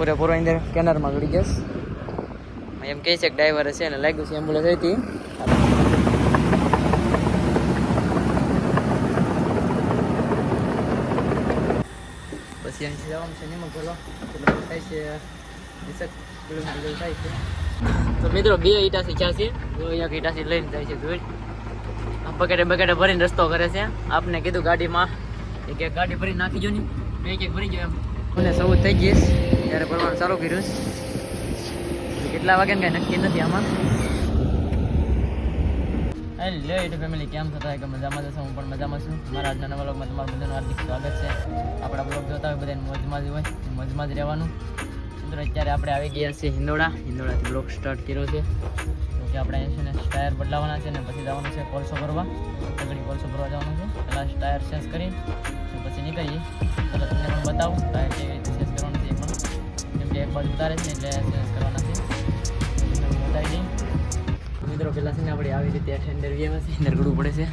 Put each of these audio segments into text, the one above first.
પૂરેપૂરો અંદર કેનરમાં ગળી જશ એમ કહે છે કે ડ્રાઈવર હશે અને લાગ્યું છે એમ્બ્યુલન્સ હતી પછી જવાનું છે નિમક ભરવા થાય છે તો મિત્રો બે ઈટાસી જો અહીંયા ઈટાસી લઈને જાય છે આ બકેટે બકેટે ભરીને રસ્તો કરે છે. આપને કીધું ગાડીમાં. એક એક ગાડી ભરી નાખી જો ને. બે એક ભરી જો એમ. મને સૌ થઈ ગઈશ ત્યારે ભરવાનું ચાલુ કર્યું છે. કેટલા વાગે ને કાંઈ નક્કી નથી આમાં. હેલો યુટ્યુબ ફેમિલી કેમ થતા કે મજામાં જશો હું પણ મજામાં છું. મારા આજના નવા બ્લોગમાં તમારું બધાનું હાર્દિક સ્વાગત છે. આપણા બ્લોગ જોતા હોય બધાને મોજમાં જ હોય, મોજમાં જ રહેવાનું. મિત્રો, અત્યારે આપણે આવી ગયા છીએ હિંદોળા હિંદોળાથી બ્લોગ સ્ટાર્ટ કર્યો છે. કે આપણે છે ને ટાયર બદલાવાના છે ને પછી જવાનું છે કોલસો ભરવા. સગડી કોલસો ભરવા જવાનું છે. પહેલાં ટાયર ચેન્જ કરી પછી નીકળીએ. ચાલો તમને પણ બતાવું ટાયર કેવી રીતે કે એક ઉતારે છે એટલે ચેન્જ કરવાના છે તમને હું બતાવી દઈ મિત્રો, પેલા છે ને આપણે આવી રીતે ઠંડર છે, અંદર પડે છે.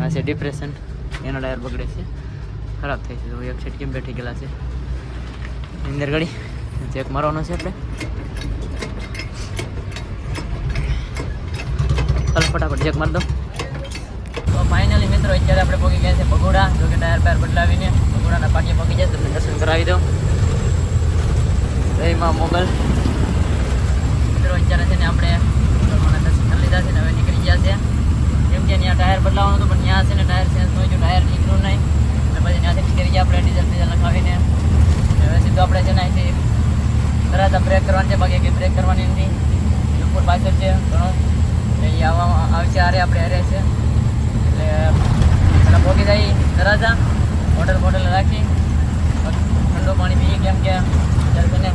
આ છે ડિપ્રેશન એનો ટાયર બગડે છે. ખરાબ થઈ છે. તો એક સાઈડ કેમ બેઠી ગયેલા છે? અંદર ગળી. ચેક મારવાનો છે એટલે ચાલો, ફટાફટ ચેક મારી દો તો ફાઇનલી મિત્રો, અત્યારે આપણે પગી ગયા છે ભગોડા. જો કે ટાયર પાયર બદલાવીને ભગોડાના પાટીએ પગી જાય તમને દર્શન કરાવી દો જય માં મોગલ. મિત્રો, અત્યારે છે ને આપણે દર્શન કરી લીધા છે ને હવે નીકળી ગયા છે. કેમ કે ત્યાં ટાયર બદલાવાનું હતું, પણ ત્યાં છે ને ટાયર ચેન્જ થયું ટાયર નીકળ્યું નહીં. એટલે પછી ત્યાંથી નીકળી ગયા આપણે ડીઝલ ડીઝલ લખાવીને હવે સીધું આપણે છે ને અહીંથી તરત બ્રેક કરવાની છે, બાકી કંઈ બ્રેક કરવાની નથી. ઉપર પાછળ છે ઘણો. અહીં આવવા આવશે આરે આપણે હારે છે. એટલે પહોંચી જાય દરાજા હોટલ બોટલ રાખી. ઠંડુ પાણી પીએ, કેમ કે ને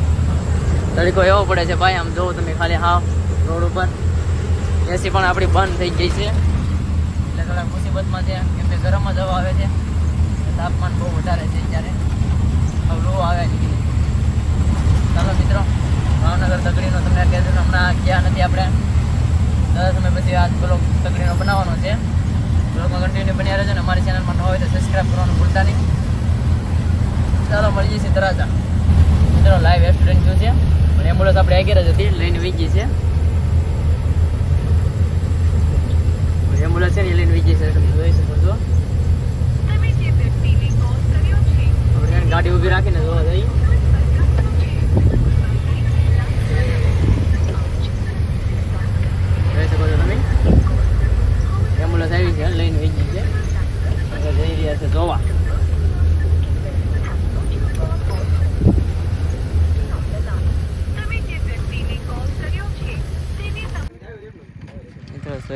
તડકો એવો પડે છે, ભાઈ, આમ જોવો તમે ખાલી હા, રોડ ઉપર. એસી પણ આપણી બંધ થઈ ગઈ છે. એટલે થોડાક મુસીબતમાં છે, કેમ કે ગરમમાં જ આવે છે. તાપમાન બહુ વધારે છે ત્યારે હવે લો આવે છે ચાલો મિત્રો, ભાવનગર તકડીનો તમને કહેજો કે હમણાં ગયા નથી આપણે. દસ સમય પછી આ બ્લોગ તકડીનો બનાવવાનો છે. બ્લોગમાં કન્ટિન્યુ બન્યા રહેજો ને, અમારી ચેનલમાં ન હોય તો સબસ્ક્રાઈબ કરવાનું ભૂલતા નહીં. ચાલો મળી છીએ તરાજા. મિત્રો લાઈવ એક્સિડન્ટ થયું છે એમ્બ્યુલન્સ આપણે આગળ જ હતી, લઈને વીગી છે. એમ્બ્યુલન્સ છે ને લઈને વીગી છે, તમે જોઈ શકો છો. ગાડી ઊભી રાખીને જોવા જઈએ. જોઈ શકો છો તમે? એમ્બ્યુલન્સ આવી છે, લઈને વીગી છે. જઈ રહ્યા છે, જોવા.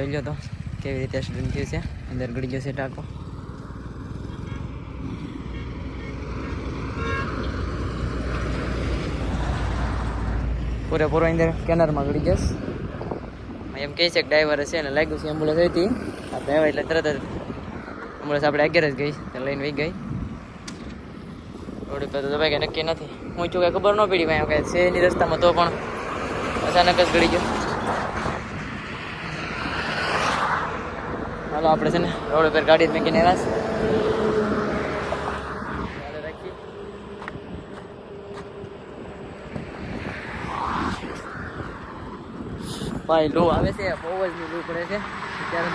જોઈ લો તો કેવી રીતે એક્સિડન્ટ થયું છે. અંદર ગળી ગયો છે ટાંકો. પૂરેપૂરો અંદર કેનરમાં ગળી જશ એમ કહે છે કે ડ્રાઈવર છે ને લાગ્યું છે એમ્બ્યુલન્સ હતી. આપણે આવ્યા એટલે તરત જ એમ્બ્યુલન્સ આપણે અગિયાર જ ગઈ લઈને વહી ગઈ. રોડ ઉપર તો ગઈ નક્કી નથી. હું છું કાંઈ ખબર ન પડી ભાઈ કહે છે એની રસ્તામાં તો પણ અચાનક જ ગળી ગયો. હાલો, આપણે છે ને રોડ ઉપર ગાડી જ મૂકીને આવ્યા. ચાલો. ભાઈ, લો આવે છે, બહુ જ લો પડે છે, અત્યારે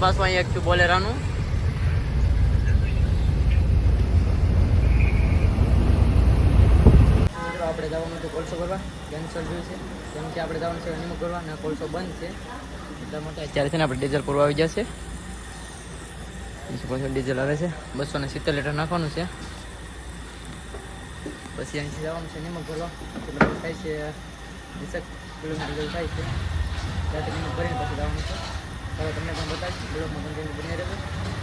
પાછું અહીંયા એક છું, બોલેરાનું મિત્રો આપણે જવાનું હતું કોલસો કરવા કેન્સલ થયું છે. કેમ કે આપણે જવાનું છે હનીમૂન કરવા અને કોલસો બંધ છે. એટલા માટે અત્યારે છે ને આપણે ડીઝલ પૂરવા આવી જશે. પછી ડીઝલ આવે છે. બસો ને સિત્તેર લીટર નાખવાનું છે. પછી અહીંથી જવાનું છે નિમક ભરવા થાય છે વીસેક કિલોમીટર થાય છે. ત્યાંથી નિમક ભરીને પછી જવાનું છે હવે તમને પણ બતાવીશ. બ્લોગમાં કન્ટિન્યુ બની રહેજો.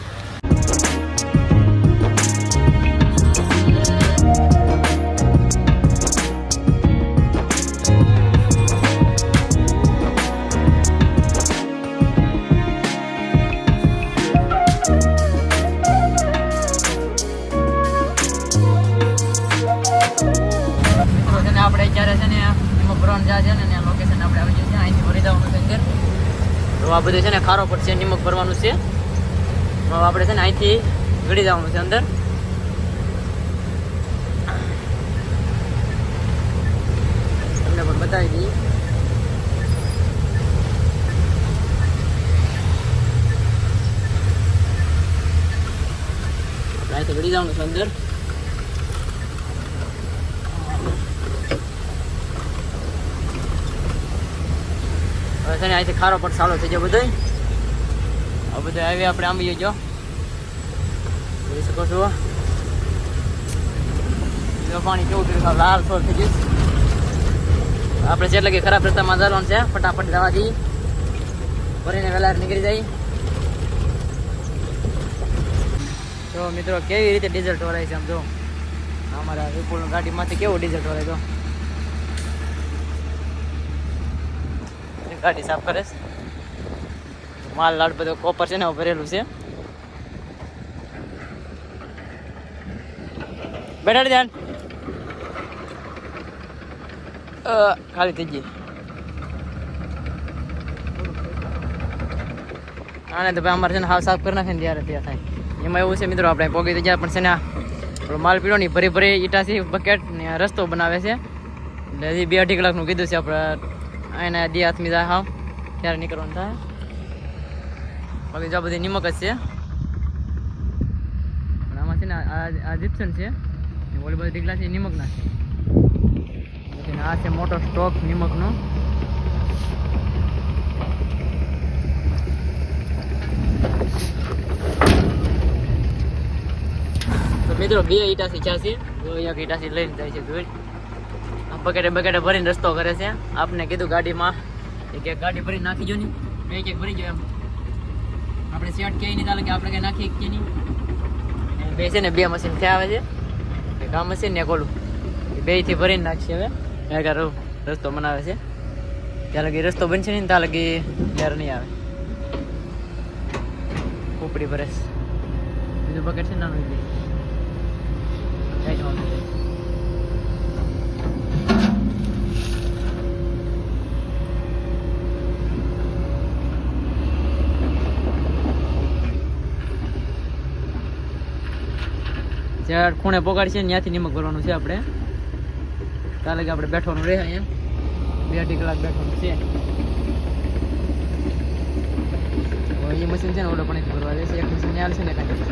આ બધું છે ને ખારો પડશે નિમક ભરવાનું છે. આપણે છે ને અહીંથી ગળી જવાનું છે અંદર. તમને પણ બતાવી દઈએ. આપણે અહીંથી જવાનું છે અંદર. હવે અહીંથી ખારો પણ સારો થઈ જાય બધો આ બધું આવી આપણે આંબી જો. જોઈ શકો છો. પાણી કેવું થયું લાલ થોડ થઈ ગયું. આપણે છે એટલે કે ખરાબ રસ્તામાં જવાનું છે, ફટાફટ જવા દઈએ ભરીને વહેલા નીકળી જાય. તો મિત્રો, કેવી રીતે ડીઝલ ટોરાય છે આમ જો. અમારા વિપુલ ગાડીમાંથી કેવું ડીઝલ ટોરાય તો. ગાડી સાફ કરે છે. માલ લાડ બધો કોપર છે ને ભરેલું છે. બેઠા ધ્યાન. ખાલી થઈ ગઈ. આને તો ભાઈ અમારે છે ને હાવ સાફ કરી નાખે ને ત્યારે ત્યાં થાય. એમાં એવું છે મિત્રો, આપણે પોગી થઈ ગયા, પણ છે ને આ માલ પીળો નહીં ભરી ભરી ઈટાથી બકેટ ને રસ્તો બનાવે છે. એટલે બે અઢી કલાકનું કીધું છે આપણે એને દી હાથમી જાય હાવ. ત્યારે નીકળવાનું થાય બાકી જો બધી નિમક જ છે. પણ આમાં છે ને આ જીપ્સન છે. ઓલી બધી ઢીકલા છે નિમકના છે. આ છે મોટો સ્ટોક નિમકનો. તો મિત્રો, બે ઈટાસી ચા છે એક ઈટાસી લઈને જાય છે જોઈ બકેટે બકેટે ભરીને રસ્તો કરે છે. આપને કીધું ગાડીમાં કે ગાડી ભરી નાખી જો ને. બે એક ભરી જો એમ. આપણે સેટ કે નહીં ચાલે કે આપણે કઈ નાખીએ કે નહીં. બે છે ને, બે મશીન થયા આવે છે. એક આ મશીન ને ઓલું. બેથી ભરીને નાખશે હવે. આગળ રસ્તો બનાવે છે. ત્યાં લગી રસ્તો બનશે નહીં ત્યાં લગી ત્યારે નહીં આવે. ઉપડી ભરે બીજું બકેટ છે નાનું જાય ખૂણે પોગાડશે ને ત્યાંથી નિમક ભરવાનું છે આપણે. કાલે કે આપણે બેઠવાનું રહે અહીંયા. બે અઢી કલાક બેઠવાનું છે. એ મશીન છે ને ઓલો પણ ભરવા દેશે. એક મશીન ન્યાલ છે ને કાંઈ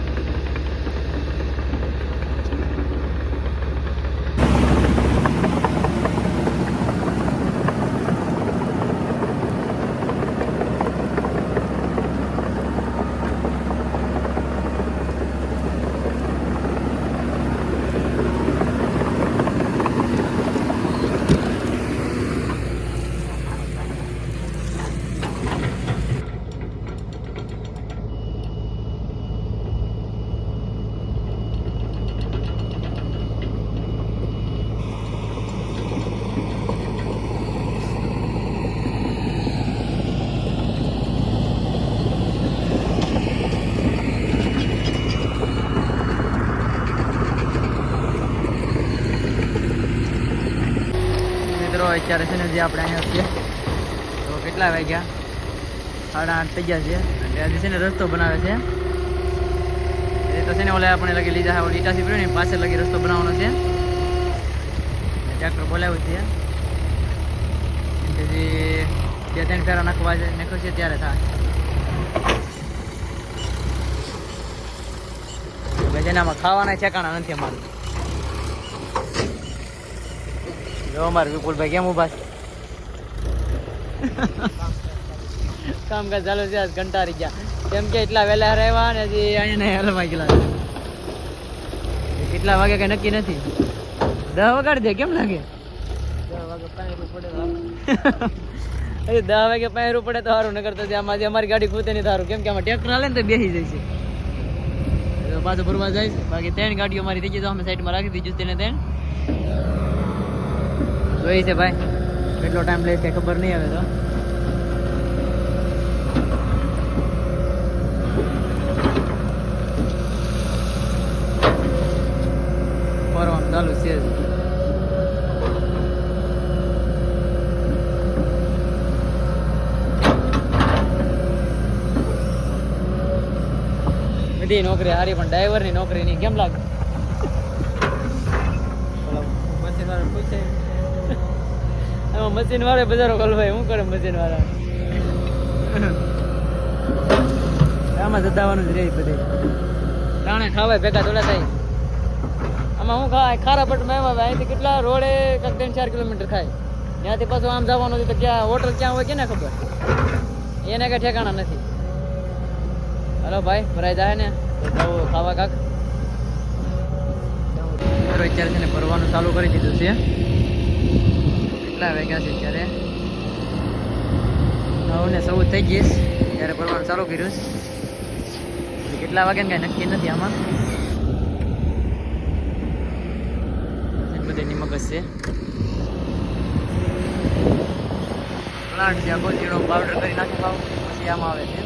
મિત્રો અત્યારે છે ને જે આપણે અહીંયા છીએ. તો કેટલા વાગ્યા? સાડા આઠ થઈ ગયા છે. એટલે આજે છે ને રસ્તો બનાવે છે. એ તો છે ને ઓલા આપણે લગી લીધા ઓલી ઈટાસી પડ્યો ને પાસે લગી રસ્તો બનાવવાનો છે. ટ્રેક્ટર બોલાવ્યું છે. પછી બે ત્રણ ફેરા નાખવા છે નાખ્યો છે ત્યારે થાય. જેનામાં ખાવાના ઠેકાણા નથી અમારું. જો અમારે વિપુલભાઈ કેમ ઊભા છે? કામકાજ ચાલુ છે આજ કંટાળી ગયા. કેમ કે એટલા વહેલા રહેવા ને હજી અહીંયા હલવાઈ ગયેલા કેટલા વાગે કઈ નક્કી નથી? દહ વગાડી દે કેમ લાગે? અરે દહ વાગે પાંચ પડે તો સારું નગર તો આમાં જે અમારી ગાડી ખૂતે નહીં સારું કેમ કે આમાં ટ્રેક્ટર હાલે ને તો બેસી જાય છે. પાછું ભરવા જાય છે. બાકી ત્રણ ગાડીઓ મારી થઈ ગઈ તો અમે સાઈડમાં રાખી દીધું તેને ત્રણ. જોઈ છે ભાઈ. કેટલો ટાઈમ લે છે, ખબર નહીં હવે તો. ફરવાનું ચાલુ છે બધી નોકરી હારી, પણ ડ્રાઈવરની નોકરી નહીં કેમ લાગે? પછી તારે પૂછે. એમાં મશીન વાળે બજારો ખોલવાય શું કરે મશીન વાળા આમાં જતાવાનું જ રહે બધે. રાણે ખાવાય, ભેગા થોડા થાય. આમાં હું ખાય ખારા પટમાં એમાં અહીંથી કેટલા? રોડે કાંક ત્રણ ચાર કિલોમીટર થાય. ત્યાંથી પાછું આમ જવાનું તો ક્યાં, હોટલ ક્યાં હોય કેને ખબર? એને કઈ ઠેકાણા નથી. હલો ભાઈ, ભરાઈ જાય ને? તો જવું ખાવા કાંક. અત્યારે છે ને ભરવાનું ચાલુ કરી દીધું છે. કેટલા વાગ્યા છે અત્યારે? નવ ને ચૌદ થઈ ગઈશ ત્યારે ભરવાનું ચાલુ કર્યું કેટલા વાગે ને કાંઈ નક્કી નથી આમાં. બધી મગજ છે. પ્લાન્ટ છે આખો ઝીણો પાવડર કરી નાખી પાવ પછી આમાં આવે છે.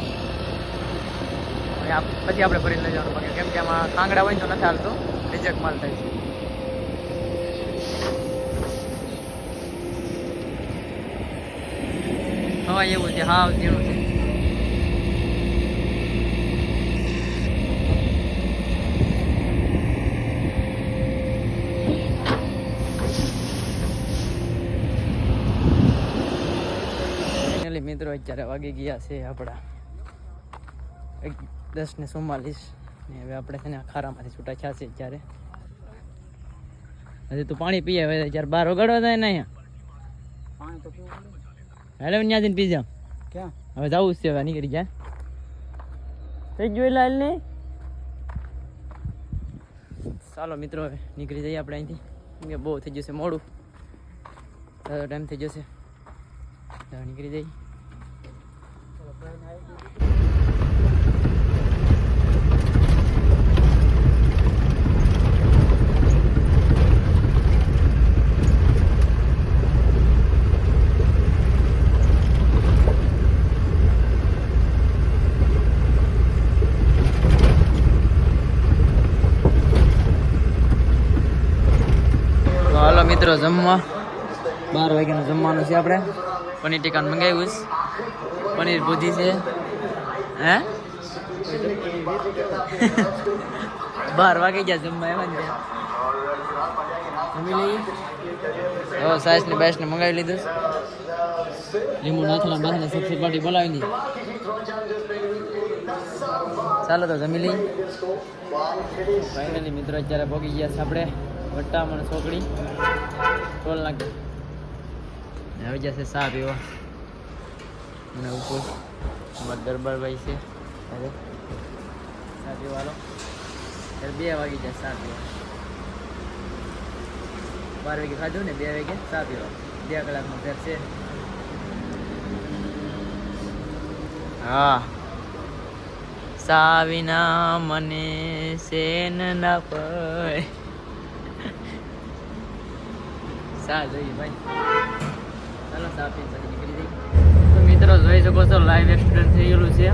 પછી આપણે ભરી લઈ જવાનું કેમ કે આમાં કાંગડા હોય તો નથી હાલતો રિજેક્ટ માલ થાય છે. હવા એવું છે હા ઝીણું છે. મિત્રો અત્યારે વાગી ગયા છે આપણા. એક દસ ને ચુમ્માલીસ. ને હવે આપણે છે ને ખારામાંથી છૂટા થયા છે અત્યારે. હજી તું પાણી પીએ હવે જયારે બહાર ઓગાડવા જાય ને અહીંયા. હેલો ત્યાં જઈને પી ક્યાં? હવે જવું છે હવે નીકળી જાય થઈ ગયું લાલ ને ચાલો મિત્રો હવે નીકળી જઈએ આપણે અહીંથી. કે બહુ થઈ જશે મોડું. ટાઈમ થઈ જશે નીકળી જઈએ. હાલો મિત્રો, જમવા. બાર વાગ્યાનું જમવાનું છે આપણે. પનીર ટીકાનું મંગાવ્યું છે. પનીર ભૂજી છે. હે? બાર વાગી ગયા જમવા એમાં ને જમી મંગાવી લીધું. લીંબુ નાથેલા બાથને સબ્જી પાટી બોલાવી ચાલો તો જમી લઈએ. મિત્રો, અત્યારે ભોગી ગયા છે આપણે. વટ્ટામણ ચોકડી ટોલ નાખી આવી જશે સા પીવા. અને ઉપર દરબારભાઈ છે. અરે સા પીવાલો બે વાગી જાય સા પીવા. બાર વાગે ખાધું ને બે વાગે સા પીવા. બે કલાકમાં ફેર છે. હા. સાવિના મને સેન ના પય. સા જોઈએ ભાઈ. ચાલો સા પી પછી નીકળી જઈએ. તો મિત્રો જોઈ શકો છો લાઈવ એક્સિડન્ટ થઈ ગયેલું છે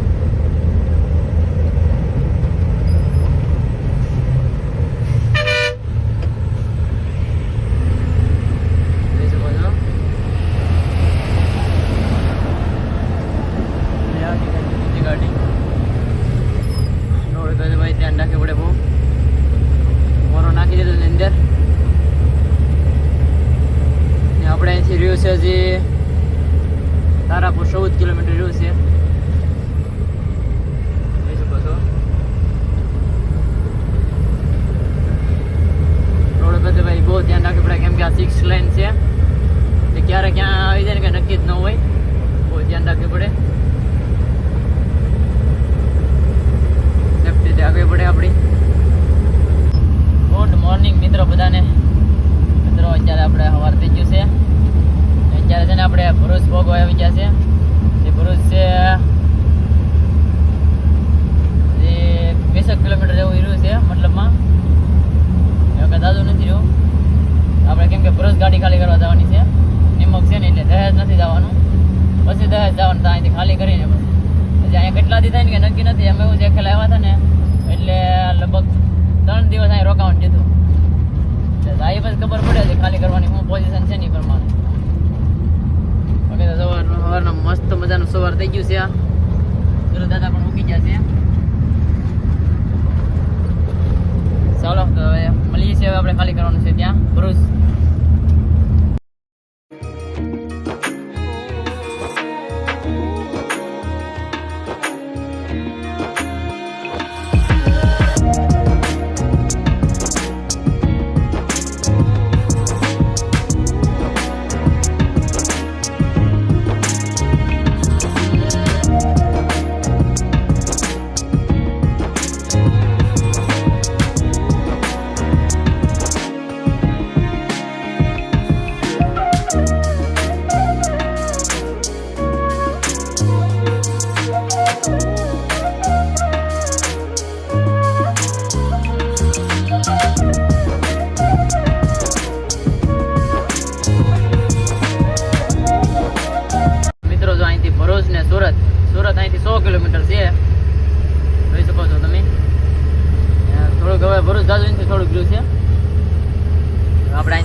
જોઈ શકો છો ને આ નીકળી બીજી ગાડી રોડ કરે ભાઈ ધ્યાન રાખવું પડે બહુ મોરો નાખી દીધો છે અંદર ને આપણે અહીંથી રહ્યું છે હજી તારાપુર ચૌદ કિલોમીટર રહ્યું છે જોઈ શકો છો રોડ પર તો ભાઈ બહુ ધ્યાન રાખવું પડે કેમ કે આ સિક્સ લાઈન છે તે ક્યારે ક્યાં આવી જાય ને કે નક્કી જ ન હોય બહુ ધ્યાન રાખવું પડે સેફટી તે આગળ પડે આપણી ગુડ મોર્નિંગ મિત્રો બધાને મિત્રો અત્યારે આપણે સવાર થઈ ગયું છે અત્યારે છે ને આપણે ભરૂચ ભોગવા આવી ગયા છે એ ભરૂચ છે એ વીસેક કિલોમીટર જેવું રહ્યું છે મતલબમાં એ વખત દાદુ નથી રહ્યું આપણે કેમ કે ભરૂચ ગાડી ખાલી કરવા જવાની છે નિમક છે ને એટલે દહેજ નથી જવાનું પછી દહેજ જવાનું તો અહીંથી ખાલી કરીને પછી પછી અહીંયા કેટલા દી થાય ને કે નક્કી નથી. અમે એવું જે આવ્યા હતા ને એટલે લગભગ ત્રણ દિવસ અહીં રોકાવાનું કીધું એટલે આ પછી ખબર પડે છે ખાલી કરવાની હું પોઝિશન છે નહીં પ્રમાણે. તો સવારનો મસ્ત મજાનું સવાર થઈ ગયું છે આ. દાદા પણ ઉગી ગયા છે. ચાલો તો હવે મળીએ છીએ હવે આપણે ખાલી કરવાનું છે ત્યાં. ભરૂચ.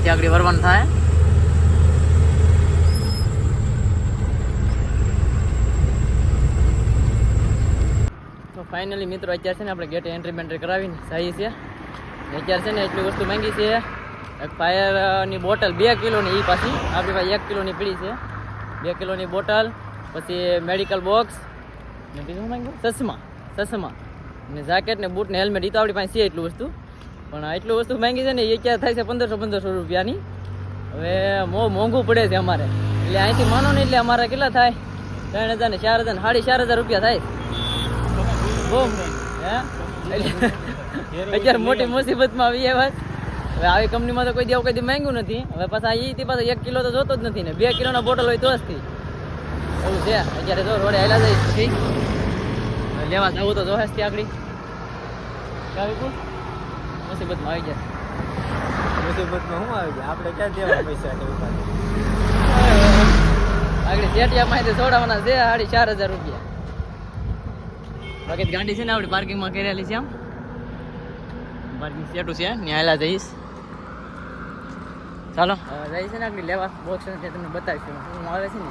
અહીંથી આગળ વરવાનું થાય. તો ફાઇનલી મિત્રો અત્યારે છે ને આપણે ગેટે એન્ટ્રી બેન્ટ્રી કરાવીને જઈએ છીએ. અત્યારે છે ને એટલી વસ્તુ માંગી છે. એક ફાયરની બોટલ બે કિલોની એ પાછી. આપણી પાસે એક કિલોની પીડી છે. બે કિલોની બોટલ પછી મેડિકલ બોક્સ ને બીજું માંગ્યું? ચશ્મા ચશ્મા. ને જેકેટ ને બૂટ ને હેલ્મેટ એ તો આપણી પાસે છે એટલું વસ્તુ. પણ આટલું વસ્તુ માંગી છે ને, એ ક્યાં થાય છે પંદરસો પંદરસો રૂપિયાની. હવે બહુ મોંઘું પડે છે અમારે. એટલે અહીંથી માનો ને, એટલે અમારે કેટલા થાય? ત્રણ હજાર ને ચાર હજાર સાડી ચાર હજાર રૂપિયા થાય. બહુ અત્યારે મોટી મુસીબતમાં આવી આવ્યા છે. હવે આવી કંપનીમાં તો કોઈ દેવું કદી માંગ્યું નથી. હવે પાછા એ પાછા એક કિલો તો જોતો જ નથી ને. બે કિલોના બોટલ હોય તો જ થી. એવું છે. અત્યારે જો રોડે હાલ્યા જઈશ લેવા જવું તો જોહેશ ત્યાં આગળ. મુસીબતમાં આવી જશે મુસીબતમાં શું આવી ગયા? આપણે ક્યાં દેવા પૈસા આગળ સેટિયામાં છોડાવવાના છે સાડી ચાર હજાર રૂપિયા. બાકી ગાંડી છે ને આપણી પાર્કિંગમાં કરેલી છે આમ. પાર્કિંગ સેટું છે ન્યાયલા જઈશ. ચાલો. જઈશ ને આગળ લેવા. બોક્સ છે તમને બતાવીશું. હું આવે છે ને?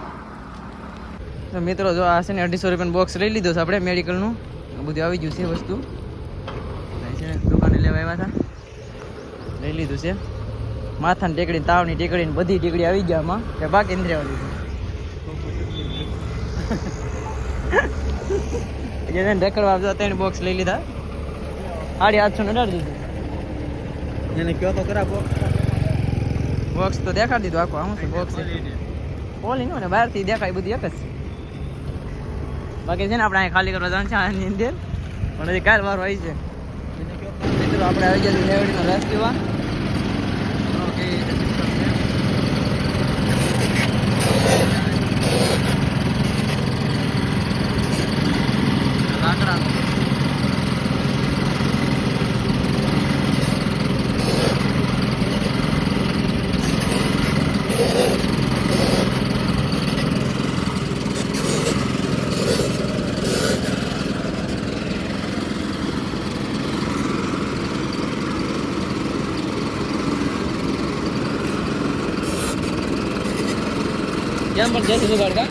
તો મિત્રો જો આ છે ને અઢીસો રૂપિયાનું બોક્સ લઈ લીધો છે આપણે મેડિકલનું બધું આવી ગયું છે વસ્તુ અહીં છે ને દુકાને લેવા આવ્યા હતા લઈ લીધું છે. માથાની ટેકડી તાવની ટેકડી ને બધી ટેકડી આવી ગયા આમાં. કે બાકી ઇન્દ્રિયા દીધું જેને ઢેકડવા આવતા ત્રણ બોક્સ લઈ લીધા. સાડી આઠસો ને અઢાર દીધું. એને કયો તો ખરા બોક્સ બોક્સ તો દેખાડી દીધું આખું. આમ બોક્સ ખોલી ને. બહારથી દેખાય બધી એક જ. છે બાકી છે ને આપણે અહીંયા ખાલી કરવા જવાનું છે આની અંદર. પણ હજી કાલ વાર હોય છે. મિત્રો આપણે આવી ગયા નેવડીનો રસ પીવા કેમ પણ જશે તું ગાડકા